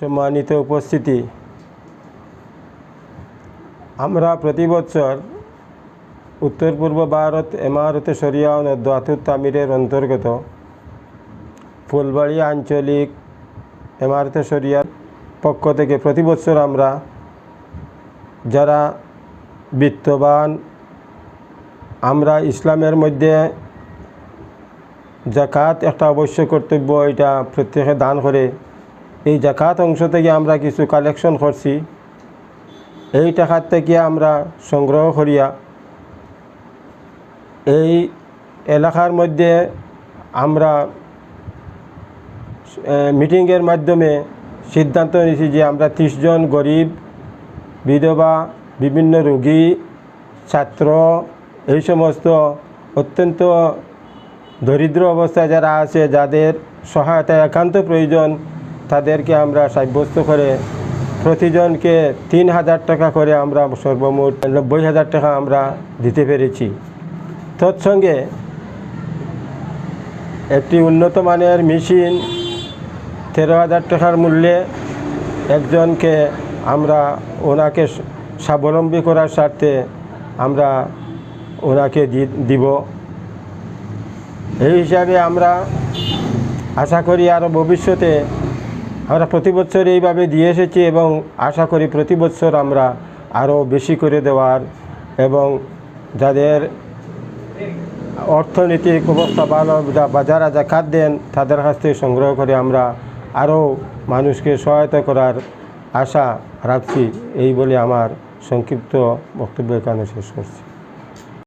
সম্মানিত উপস্থিতি। আমরা প্রতি বছর উত্তর পূর্ব ভারত এমারতে সরিয়া ও দাতুর তামিরের অন্তর্গত ফুলবাড়ি আঞ্চলিক এমারতে সরিয়ার পক্ষ থেকে প্রতি বছর আমরা যারা বিত্তবান, আমরা ইসলামের মধ্যে জাকাত একটা অবশ্য কর্তব্য, এটা প্রত্যেকে দান করে এই জাকাত অংশ থেকে আমরা কিছু কালেকশন করছি। এই টাকার থেকে আমরা সংগ্রহ করিয়া এই এলাকার মধ্যে আমরা মিটিংয়ের মাধ্যমে সিদ্ধান্ত নিয়েছি যে আমরা ত্রিশজন গরিব, বিধবা, বিভিন্ন রোগী, ছাত্র, এই সমস্ত অত্যন্ত দরিদ্র অবস্থায় যারা আছে, যাদের সহায়তা একান্ত প্রয়োজন তাদেরকে আমরা সাব্যস্ত করে প্রতিজনকে তিন হাজার টাকা করে আমরা সর্বমোট নব্বই হাজার টাকা আমরা দিতে পেরেছি। তৎসঙ্গে একটি উন্নত মানের মেশিন তেরো হাজার টাকার মূল্যে একজনকে আমরা ওনাকে স্বাবলম্বী করার স্বার্থে আমরা ওনাকে দিব। এই হিসাবে আমরা আশা করি আরও ভবিষ্যতে আমরা প্রতি বছর এইভাবে দিয়ে এসেছি এবং আশা করি প্রতি বছর আমরা আরও বেশি করে দেওয়ার এবং যাদের অর্থনৈতিক অবস্থা ভালো বা যারা জাকাত দেন তাদের কাছ থেকে সংগ্রহ করে আমরা আরও মানুষকে সহায়তা করার আশা রাখছি। এই বলে আমার সংক্ষিপ্ত বক্তব্য এখানে শেষ করছি।